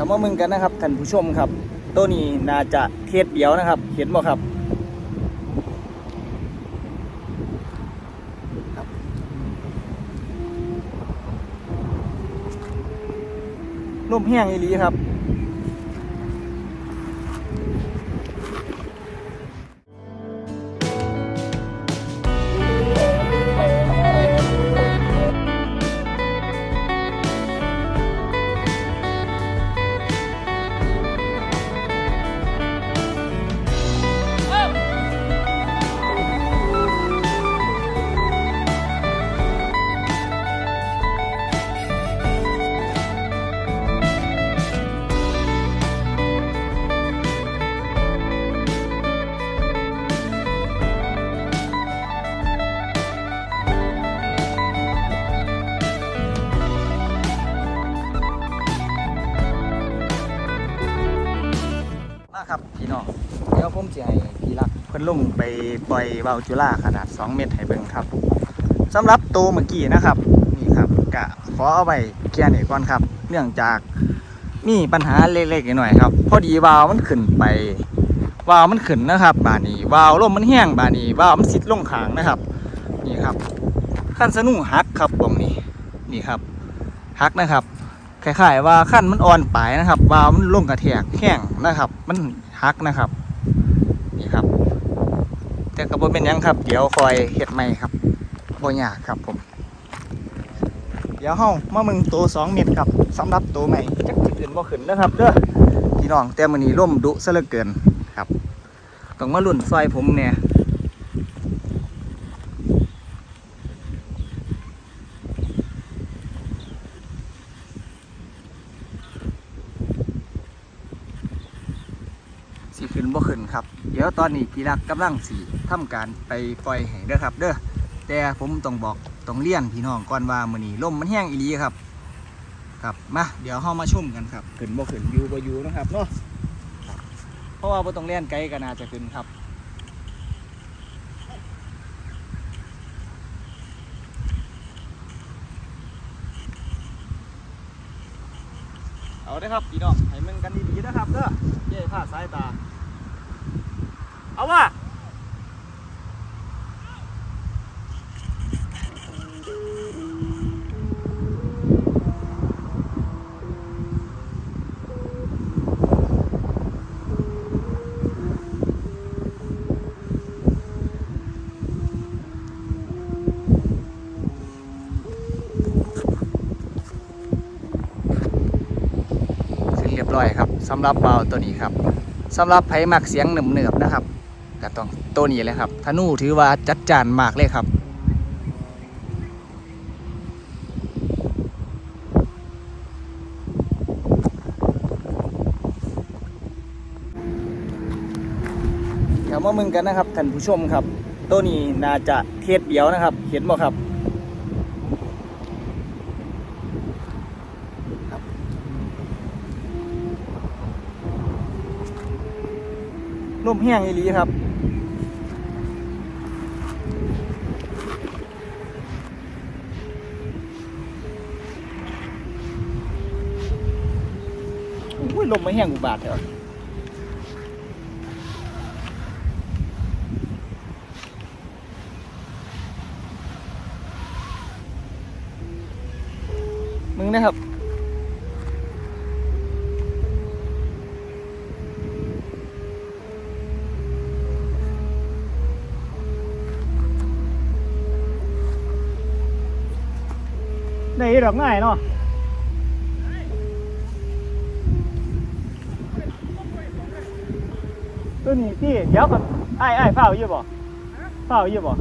ครับว่ามึงกันนะครับท่านผู้ชมครับ ตัวนี้น่าจะเทศเดียวนะครับ เห็นบ่ครับครับลมแห้งอีหลีครับ เจพี่รักเพิ่นลงไปปล่อยเบาจุฬาขนาด 2 เมตรให้เบิ่งครับสำหรับตัวเมื่อกี้นะครับ นี่ครับกะขอเอาไปเคลียร์นี่ก่อนครับ เนื่องจากมีปัญหาเล็กๆหน่อยครับ พอดีวาวมันขึ้นไปวาวมันขึ้นนะครับ บานี้วาล์วลมมันแห้งบานี้วาวมันสิดลงขางนะครับ นี่ครับขั้นสนุหักครับตรงนี้นี่ครับหักนะครับคล้ายๆว่าขั้นมันอ่อนไปนะครับวาวมันลงกระแทกแห้งนะครับ มันหักนะครับ นี่ครับ แต่กระบวนเป็นยังครับ เดี๋ยวคอยเห็ดใหม่ครับบ่ยากครับผม เดี๋ยวเฮามามึงตัว2เมตรครับสำหรับตัวใหม่จักจิอื่นบ่ขึ้นนะครับเด้อพี่น้องแต่มันนี้ร่มดุซะเหลือเกินครับต้องมาลุ่นซอยผมเนี่ยขึ้นบ่ขึ้นครับ เดี๋ ยวตอนนี้พี่รักกำลังสิทำการไปปล่อยให้เด้อครับ เด้อแต่ผมต้องบอกต้องเลี่ยนพี่น้องก่อนว่ามื้อนี้ลมมันแห้งอีหลีครับ ครับมาเดี๋ยวเฮามาชมกันครับขึ้นบ่ขึ้นอยู่บ่อยู่นะครับเนาะครับเพราะว่าบ่ต้องเล่นไกลก็น่าจะขึ้นครับเอาได้อครับพี่น้องให้มึงกันดีๆนะครับเด้อเย่พลาดสายตา เอาว่าเรียบร้อยครับสำหรับเบาตัวนี้ครับสำหรับไผมักเสียงเหนืบๆนะครับ ก็ต้องตัวนี้เลยครับธนูถือว่าจัดจานมากเลยครับ เดี๋ยวมามึงกันนะครับท่านผู้ชมครับ ตัวนี้น่าจะเทศเดียวนะครับ เห็นบ่ครับครับลมแห้งอีหลีครับ ลมไม่แห้งอุบาทเถอะมึงนะครับได้ดอกง่ายเนาะ ตัวนี้พี่เดี๋ยวก่อนไอ้ไอ้เฝ้าอยู่บ่เฝ้าอยู่บ่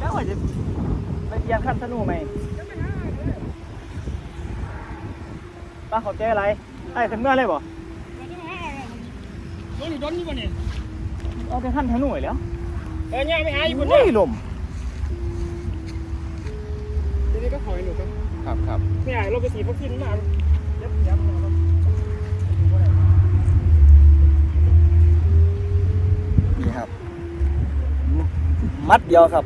แล้วว่าจะไปเรียนขั้นสนุไหมป้าขาแก้อะไรไอ้ขึ้นเมื่อเลยบ่โดนอยู่โดนอยู่บ่เนี่ยเอาไปขั้นธนูอีกแล้วเออเนี่ยไปหาอยู่บนเนี่ยลมทีนี้ก็ถอยหนูครับครับครับไม่อยากให้เราไปสีดวัคซีนมา มัดเดียวครับ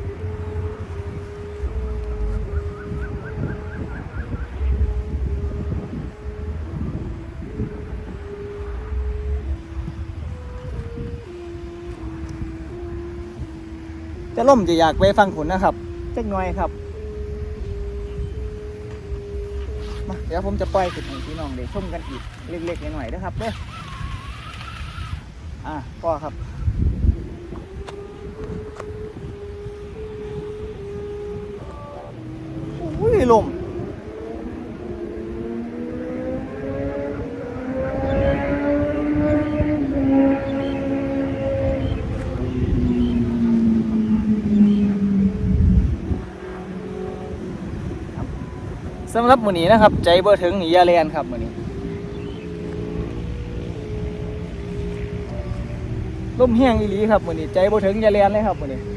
จะล่มจะอยากไปฟังผลนะครับเล็กน้อยครับมาเดี๋ยวผมจะปล่อยขึ้นให้พี่น้องได้ชมกันอีกเล็กๆหน่อยๆนะครับเด้ออะพ่อครับ อุ้ลมสำหรับมือนี้นะครับ ใจเบอร์ถึงหนียาเรียนครับมือนี้ลมแห้งอีหลีครับมือนี้ใจเบอร์ถึงยาเรียนเลยครับมือนี้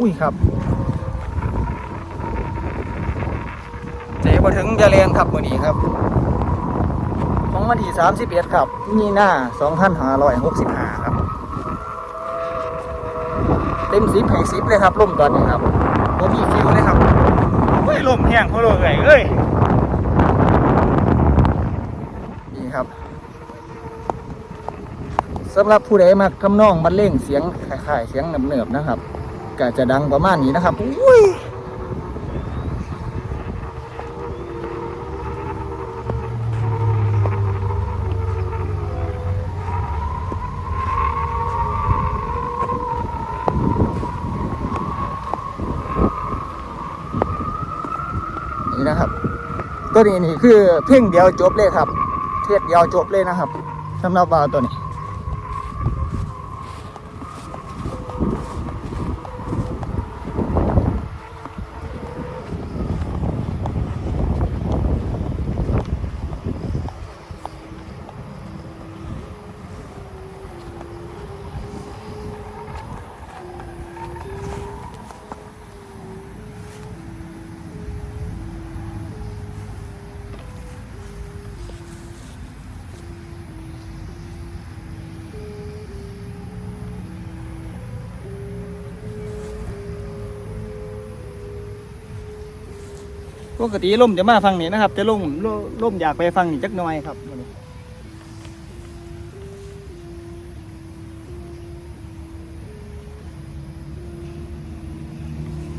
อุ้ยครับใจบ่ถึงจะเรียนครับมื้อนี้ครับ ของวันที่31ครับมีหน้า2565ครับ เต็มสิบให้สิบเลยครับล่มตอนนี้ครับบ่มีฟิวเลยครับเฮ้ยลมแห้งเพราะเลยเอ้ยนี่ครับสำหรับผู้ใดมักทำนองบรรเลงเสียงคล้ายๆเสียงเนิบๆนะครับ ก็จะดังประมาณนี้นะครับอุ้ยนี่นะครับ ตัวนี้นี่คือเพ่งเดียวจบเลยครับ เทศเดียวจบเลยนะครับสำหรับวาวตัวนี้ ป กติล่มจะมาฟังนี่นะครับแต่ล่มล่มอยากไปฟังนี่จักหน่อยครับ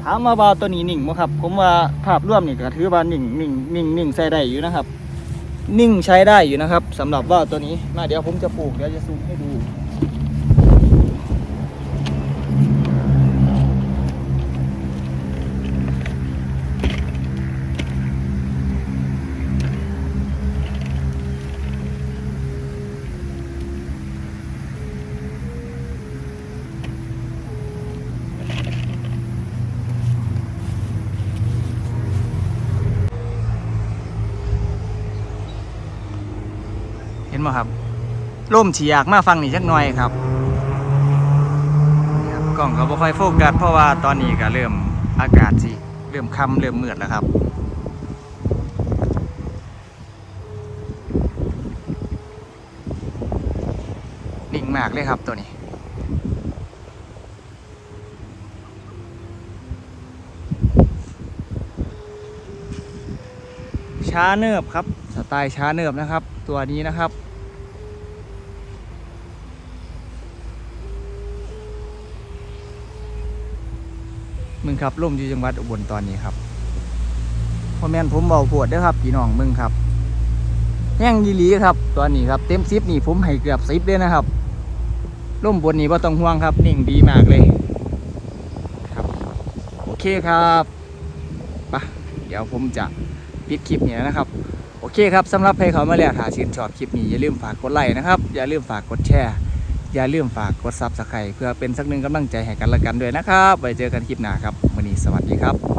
ถามมาว่าตัวนี้นิ่งมั้ครับ ผมว่าภาพร่วมนี่ก็ถือว่านิ่งนิ่งนิ่งนิ่งใช้ได้อยู่นะครับนิ่งใช้ได้อยู่นะครับสำหรับว่าตัวนี้มาเดี๋ยวผมจะปลูกเดี๋ยวจะซูมให้ดู เห็นไหมครับร่มฉีอยากมาฟังนี่จักหน่อยครับนี่ครับกล้องก็บ่ค่อยโฟกัสเพราะว่าตอนนี้ก็เริ่มอากาศสิเริ่มค่ำเริ่มมืดแล้วครับนิ่งมากเลยครับตัวนี้ช้าเนิบครับสไตล์ช้าเนิบนะครับ ตัวนี้นะครับ มึงครับล่มอยู่จังหวัดอุบลตอนนี้ครับพ่อแม่ผมเบาปวดด้อครับพี่น้องมึงครับแห้งยีหลีครับ ตอนนี้ครับเต็มซิปนี่ผมให้เกือบซิปเลยนะครับล่มบนนี้ว่าต้องห่วงครับนิ่งดีมากเลยครับ โอเคครับไปะเดี๋ยวผมจะปิดคลิปนี้นะครับโอเคครับสำหรับใครเขามาแล้วถ้าชื่นชอบคลิปนี้อย่าลืมฝากกดไลค์นะครับ อย่าลืมฝากกดแชร์ อย่าลืมฝากกดซับสไครต์เพื่อเป็นสักหนึ่งกำลังใจให้กันและกันด้วยนะครับ ไว้เจอกันคลิปหน้าครับวันนี้สวัสดีครับ